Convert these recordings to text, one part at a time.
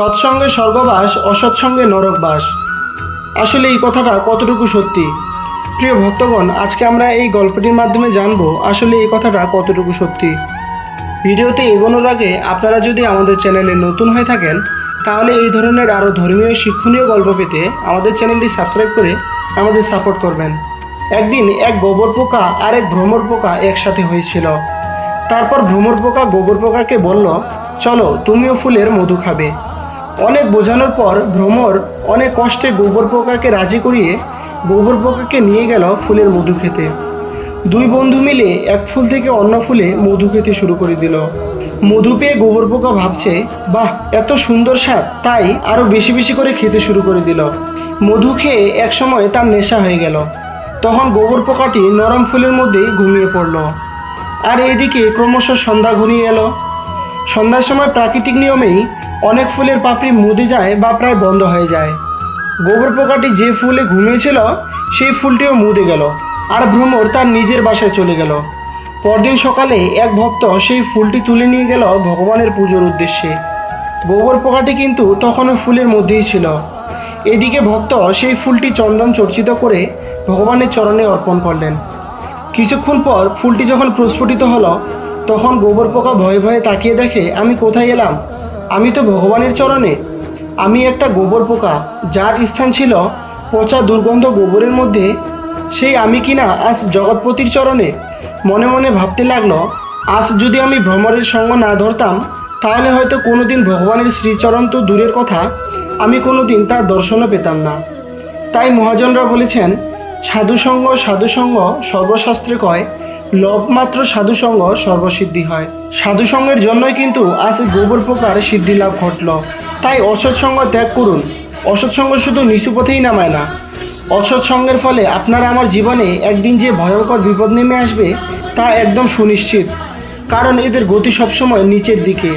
সৎসঙ্গে স্বর্গবাস, অসৎসঙ্গে নরকবাস। আসলে এই কথাটা কতটুকু সত্যি? প্রিয় ভক্তগণ, আজকে আমরা এই গল্পটির মাধ্যমে জানব আসলে এই কথাটা কতটুকু সত্যি। ভিডিওতে এগোনোর আগে আপনারা যদি আমাদের চ্যানেলে নতুন হয়ে থাকেন, তাহলে এই ধরনের আরও ধর্মীয় শিক্ষণীয় গল্প পেতে আমাদের চ্যানেলটি সাবস্ক্রাইব করে আমাদের সাপোর্ট করবেন। একদিন এক গোবর পোকা আর এক ভ্রমর পোকা একসাথে হয়েছিল। তারপর ভ্রমর পোকা গোবর পোকাকে বলল, চলো তুমিও ফুলের মধু খাবে। অনেক বোঝানোর পর ভ্রমর অনেক কষ্টে গোবর পোকাকে রাজি করিয়ে গোবর পোকাকে নিয়ে গেল ফুলের মধু খেতে। দুই বন্ধু মিলে এক ফুল থেকে অন্য ফুলে মধু খেতে শুরু করে দিল। মধু পেয়ে গোবর পোকা ভাবছে, বাহ, এত সুন্দর স্বাদ। তাই আরও বেশি বেশি করে খেতে শুরু করে দিল। মধু খেয়ে একসময় তার নেশা হয়ে গেল। তখন গোবর পোকাটি নরম ফুলের মধ্যে ঘুমিয়ে পড়ল। আর এদিকে ক্রমশ সন্ধ্যা ঘনিয়ে এলো। সন্ধ্যার সময় প্রাকৃতিক নিয়মেই অনেক ফুলের পাপড়ি মুদে যায় বা প্রায় বন্ধ হয়ে যায়। গোবর পোকাটি যে ফুলে ঘুমিয়েছিল, সেই ফুলটিও মুদে গেল আর ভ্রমর তার নিজের বাসায় চলে গেল। পরদিন সকালে এক ভক্ত সেই ফুলটি তুলে নিয়ে গেল ভগবানের পুজোর উদ্দেশ্যে। গোবর পোকাটি কিন্তু তখনও ফুলের মধ্যেই ছিল। এদিকে ভক্ত সেই ফুলটি চন্দন চর্চিত করে ভগবানের চরণে অর্পণ করলেন। কিছুক্ষণ পর ফুলটি যখন প্রস্ফুটিত হলো তখন গোবর পোকা ভয়ে ভয়ে তাকিয়ে দেখে, আমি কোথায় এলাম আমি তো ভগবানের চরণে। আমি একটা গোবর পোকা, যার স্থান ছিল পচা দুর্গন্ধ গোবরের মধ্যে। সেই আমি কিনা আজ জগৎপতির চরণে? মনে মনে ভাবতে লাগল, আজ যদি আমি ভ্রমণের সঙ্গ না ধরতাম, তাহলে হয়তো কোনোদিন ভগবানের শ্রীচরণ তো দূরের কথা। আমি কোনো দিন তার দর্শনও পেতাম না। তাই মহাজনরা বলেছেন, সাধুসঙ্গ সাধুসঙ্গ সর্বশাস্ত্রে কয় লভ মাত্র সাধুসঙ্গ সর্বসিদ্ধি হয়। সাধুসঙ্গের জন্যই কিন্তু আজ গোবর প্রকার সিদ্ধি লাভ ঘটল। তাই অসৎসঙ্গ ত্যাগ করুন। অসৎসঙ্গ শুধু নিচু পথেই নামায় না। অসৎসঙ্গের ফলে আপনার আমার জীবনে একদিন যে ভয়ঙ্কর বিপদ নেমে আসবে, তা একদম সুনিশ্চিত। কারণ এদের গতি সবসময় নিচের দিকে।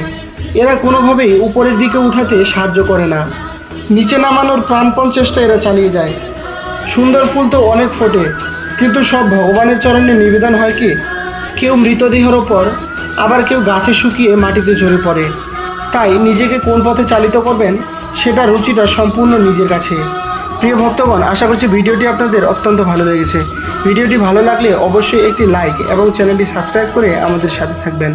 এরা কোনোভাবেই উপরের দিকে উঠাতে সাহায্য করে না। নিচে নামানোর প্রাণপণ চেষ্টা এরা চালিয়ে যায়। সুন্দর ফুল তো অনেক ফোটে। কিন্তু সব ভগবানের চরণে নিবেদন হয় কি? কেউ মৃতদেহের ওপর, আবার কেউ গাছে শুকিয়ে মাটিতে ঝরে পড়ে। তাই নিজেকে কোন পথে চালিত করবেন, সেটা রুচিটা সম্পূর্ণ নিজের কাছে। প্রিয় ভক্তগণ, আশা করছি ভিডিওটি আপনাদের অত্যন্ত ভালো লেগেছে। ভিডিওটি ভালো লাগলে অবশ্যই একটি লাইক এবং চ্যানেলটি সাবস্ক্রাইব করে আমাদের সাথে থাকবেন।